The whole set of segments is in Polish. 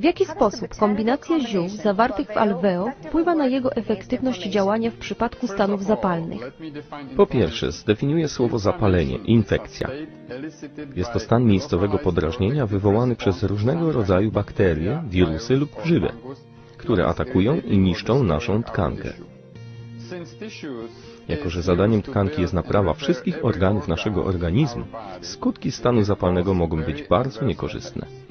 W jaki sposób kombinacja ziół zawartych w alveo wpływa na jego efektywność działania w przypadku stanów zapalnych? Po pierwsze, zdefiniuję słowo zapalenie, infekcja. Jest to stan miejscowego podrażnienia wywołany przez różnego rodzaju bakterie, wirusy lub grzyby, które atakują i niszczą naszą tkankę. Jako, że zadaniem tkanki jest naprawa wszystkich organów naszego organizmu, skutki stanu zapalnego mogą być bardzo niekorzystne.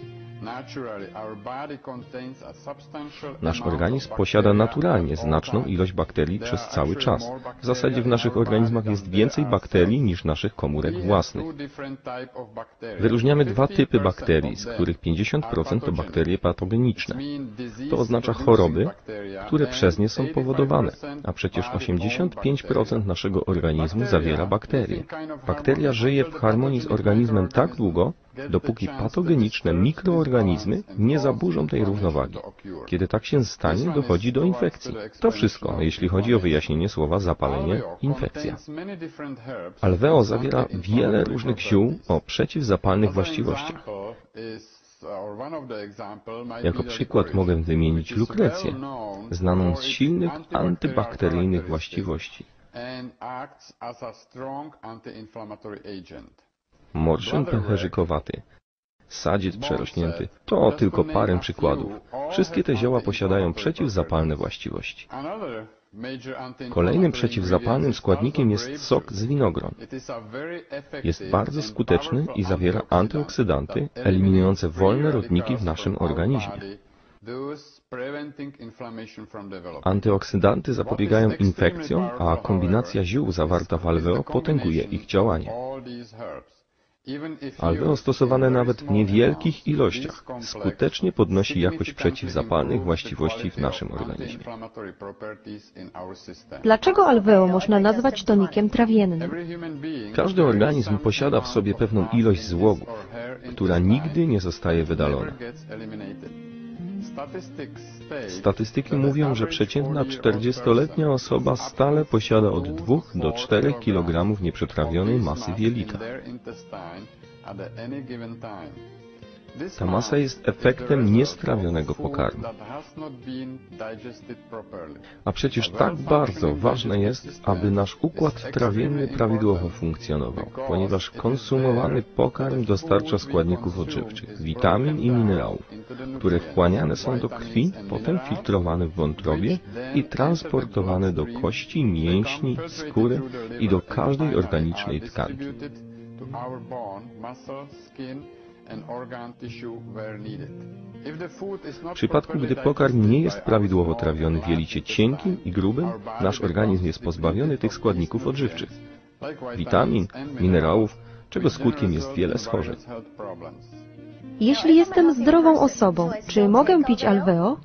Nasz organizm posiada naturalnie znaczną ilość bakterii przez cały czas. W zasadzie w naszych organizmach jest więcej bakterii niż naszych komórek własnych. Wyróżniamy dwa typy bakterii, z których 50% to bakterie patogeniczne. To oznacza choroby, które przez nie są powodowane, a przecież 85% naszego organizmu zawiera bakterie. Bakteria żyje w harmonii z organizmem tak długo, dopóki patogeniczne mikroorganizmy nie zaburzą tej równowagi. Kiedy tak się stanie, dochodzi do infekcji. To wszystko, jeśli chodzi o wyjaśnienie słowa zapalenie, infekcja. Alveo zawiera wiele różnych ziół o przeciwzapalnych właściwościach. Jako przykład mogę wymienić lukrecję, znaną z silnych antybakteryjnych właściwości. Morszyn pęcherzykowaty, sadziec przerośnięty. To tylko parę przykładów. Wszystkie te zioła posiadają przeciwzapalne właściwości. Kolejnym przeciwzapalnym składnikiem jest sok z winogron. Jest bardzo skuteczny i zawiera antyoksydanty eliminujące wolne rodniki w naszym organizmie. Antyoksydanty zapobiegają infekcjom, a kombinacja ziół zawarta w alveo potęguje ich działanie. Alveo stosowane nawet w niewielkich ilościach skutecznie podnosi jakość przeciwzapalnych właściwości w naszym organizmie. Dlaczego alveo można nazwać tonikiem trawiennym? Każdy organizm posiada w sobie pewną ilość złogów, która nigdy nie zostaje wydalona. Statystyki mówią, że przeciętna 40-letnia osoba stale posiada od 2 do 4 kg nieprzetrawionej masy w jelitach. Ta masa jest efektem niestrawionego pokarmu. A przecież tak bardzo ważne jest, aby nasz układ trawienny prawidłowo funkcjonował, ponieważ konsumowany pokarm dostarcza składników odżywczych, witamin i minerałów, które wchłaniane są do krwi, potem filtrowane w wątrobie i transportowane do kości, mięśni, skóry i do każdej organicznej tkanki. W przypadku, gdy pokarm nie jest prawidłowo trawiony w jelicie cienkim i grubym, nasz organizm jest pozbawiony tych składników odżywczych, witamin, minerałów, czego skutkiem jest wiele schorzeń. Jeśli jestem zdrową osobą, czy mogę pić alveo?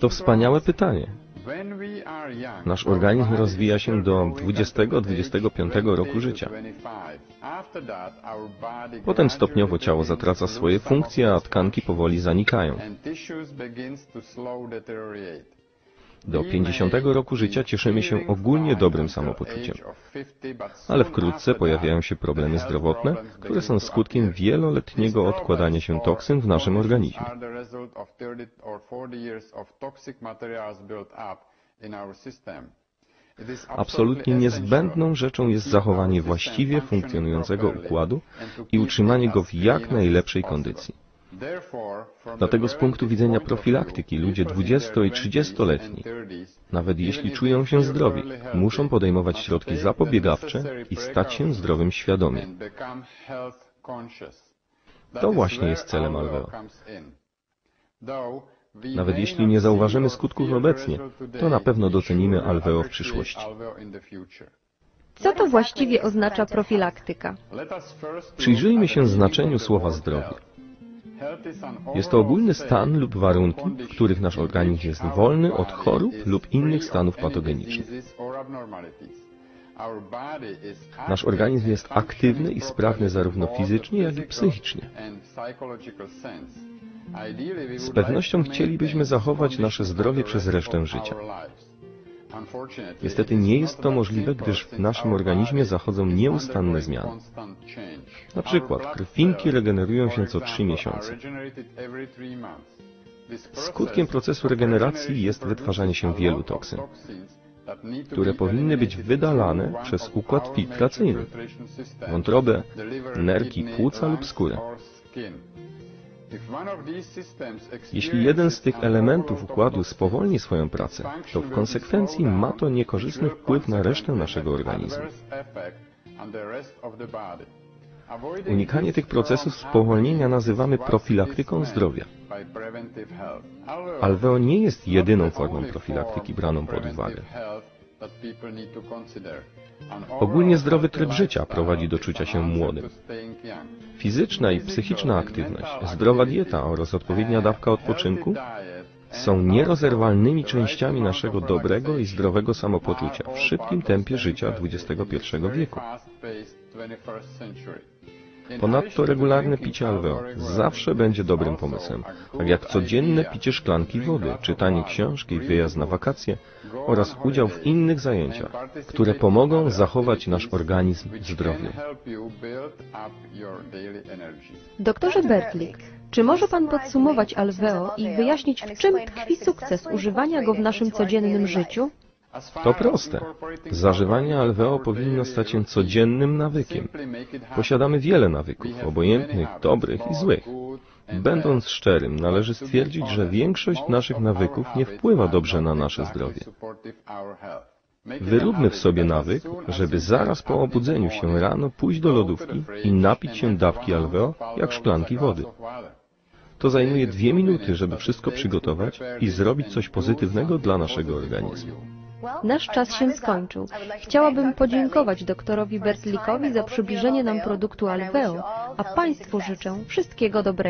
To wspaniałe pytanie. Nasz organizm rozwija się do 20-25 roku życia. Potem stopniowo ciało zatraca swoje funkcje, a tkanki powoli zanikają. Do 50 roku życia cieszymy się ogólnie dobrym samopoczuciem. Ale wkrótce pojawiają się problemy zdrowotne, które są skutkiem wieloletniego odkładania się toksyn w naszym organizmie. Absolutnie niezbędną rzeczą jest zachowanie właściwie funkcjonującego układu i utrzymanie go w jak najlepszej kondycji. Dlatego z punktu widzenia profilaktyki ludzie 20 i 30-letni, nawet jeśli czują się zdrowi, muszą podejmować środki zapobiegawcze i stać się zdrowym świadomie. To właśnie jest celem Alveo. Nawet jeśli nie zauważymy skutków obecnie, to na pewno docenimy alveo w przyszłości. Co to właściwie oznacza profilaktyka? Przyjrzyjmy się znaczeniu słowa zdrowie. Jest to ogólny stan lub warunki, w których nasz organizm jest wolny od chorób lub innych stanów patogenicznych. Nasz organizm jest aktywny i sprawny zarówno fizycznie, jak i psychicznie. Z pewnością chcielibyśmy zachować nasze zdrowie przez resztę życia. Niestety nie jest to możliwe, gdyż w naszym organizmie zachodzą nieustanne zmiany. Na przykład krwinki regenerują się co 3 miesiące. Skutkiem procesu regeneracji jest wytwarzanie się wielu toksyn, które powinny być wydalane przez układ filtracyjny, wątrobę, nerki, płuca lub skórę. Jeśli jeden z tych elementów układu spowolni swoją pracę, to w konsekwencji ma to niekorzystny wpływ na resztę naszego organizmu. Unikanie tych procesów spowolnienia nazywamy profilaktyką zdrowia. Alveo nie jest jedyną formą profilaktyki braną pod uwagę. Ogólnie zdrowy tryb życia prowadzi do czucia się młodym. Fizyczna i psychiczna aktywność, zdrowa dieta oraz odpowiednia dawka odpoczynku są nierozerwalnymi częściami naszego dobrego i zdrowego samopoczucia w szybkim tempie życia XXI wieku. Ponadto regularne picie Alveo zawsze będzie dobrym pomysłem, tak jak codzienne picie szklanki wody, czytanie książki, wyjazd na wakacje oraz udział w innych zajęciach, które pomogą zachować nasz organizm zdrowym. Doktorze Bertlik, czy może Pan podsumować Alveo i wyjaśnić, w czym tkwi sukces używania go w naszym codziennym życiu? To proste. Zażywanie Alveo powinno stać się codziennym nawykiem. Posiadamy wiele nawyków, obojętnych, dobrych i złych. Będąc szczerym, należy stwierdzić, że większość naszych nawyków nie wpływa dobrze na nasze zdrowie. Wyróbmy w sobie nawyk, żeby zaraz po obudzeniu się rano pójść do lodówki i napić się dawki Alveo jak szklanki wody. To zajmuje dwie minuty, żeby wszystko przygotować i zrobić coś pozytywnego dla naszego organizmu. Nasz czas się skończył. Chciałabym podziękować doktorowi Bertlikowi za przybliżenie nam produktu Alveo, a Państwu życzę wszystkiego dobrego.